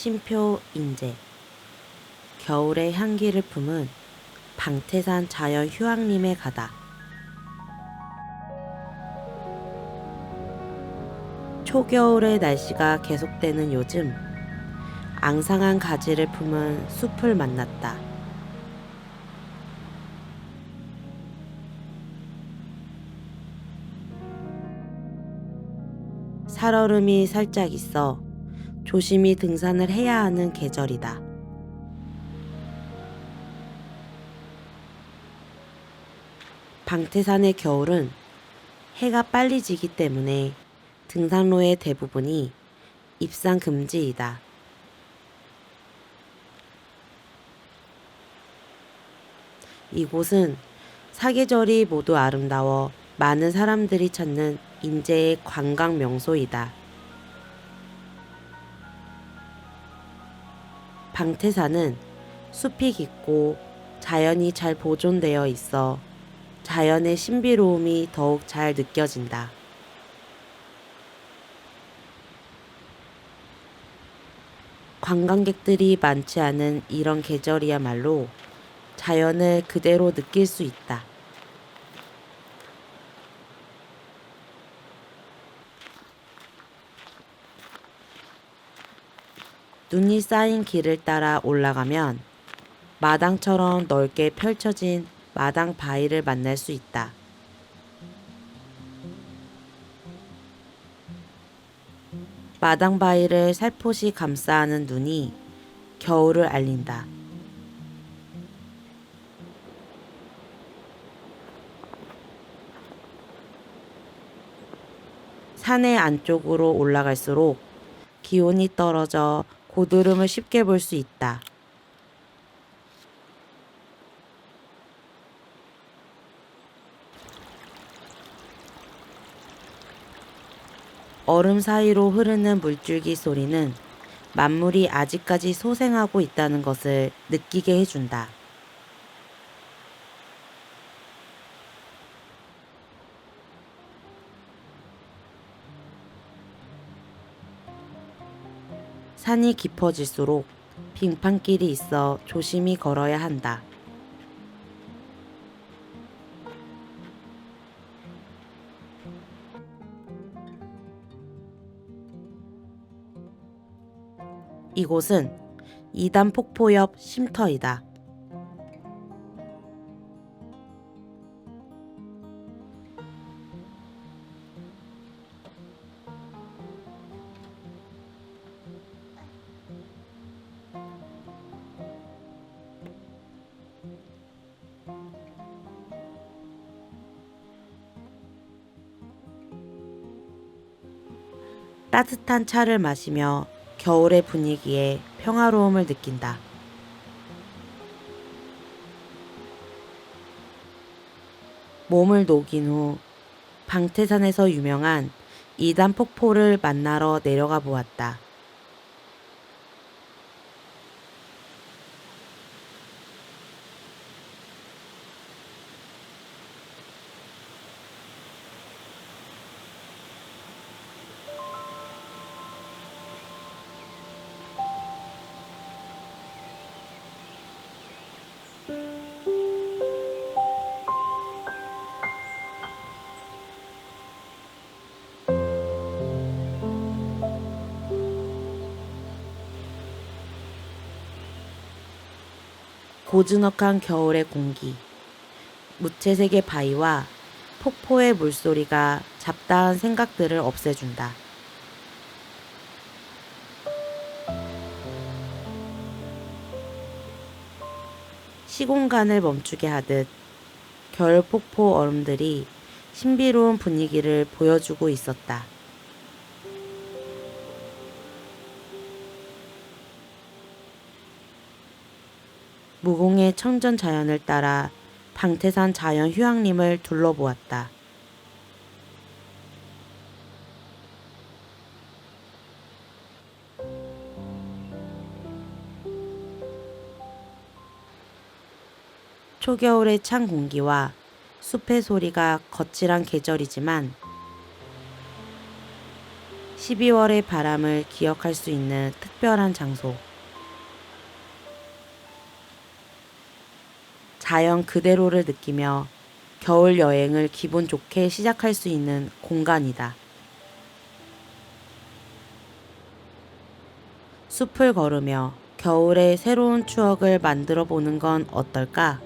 심표 인재 겨울의 향기를 품은 방태산 자연 휴양림에 가다 초겨울의 날씨가 계속되는 요즘 앙상한 가지를 품은 숲을 만났다. 살얼음이 살짝 있어 조심히 등산을 해야 하는 계절이다. 방태산의 겨울은 해가 빨리 지기 때문에 등산로의 대부분이 입상 금지이다. 이곳은 사계절이 모두 아름다워 많은 사람들이 찾는 인제의 관광 명소이다. 방태산은 숲이 깊고 자연이 잘 보존되어 있어 자연의 신비로움이 더욱 잘 느껴진다. 관광객들이 많지 않은 이런 계절이야말로 자연을 그대로 느낄 수 있다. 눈이 쌓인 길을 따라 올라가면 마당처럼 넓게 펼쳐진 마당 바위를 만날 수 있다. 마당 바위를 살포시 감싸는 눈이 겨울을 알린다. 산의 안쪽으로 올라갈수록 기온이 떨어져 고드름을 쉽게 볼 수 있다. 얼음 사이로 흐르는 물줄기 소리는 만물이 아직까지 소생하고 있다는 것을 느끼게 해준다. 산이 깊어질수록 빙판길이 있어 조심히 걸어야 한다. 이곳은 이단 폭포 옆 쉼터이다. 따뜻한 차를 마시며 겨울의 분위기에 평화로움을 느낀다. 몸을 녹인 후 방태산에서 유명한 이단 폭포를 만나러 내려가 보았다. 고즈넉한 겨울의 공기, 무채색의 바위와 폭포의 물소리가 잡다한 생각들을 없애준다. 시공간을 멈추게 하듯 겨울 폭포 얼음들이 신비로운 분위기를 보여주고 있었다. 무공의 청전 자연을 따라 방태산 자연 휴양림을 둘러보았다. 초겨울의 찬 공기와 숲의 소리가 거칠한 계절이지만 12월의 바람을 기억할 수 있는 특별한 장소. 자연 그대로를 느끼며 겨울 여행을 기분 좋게 시작할 수 있는 공간이다. 숲을 걸으며 겨울의 새로운 추억을 만들어 보는 건 어떨까?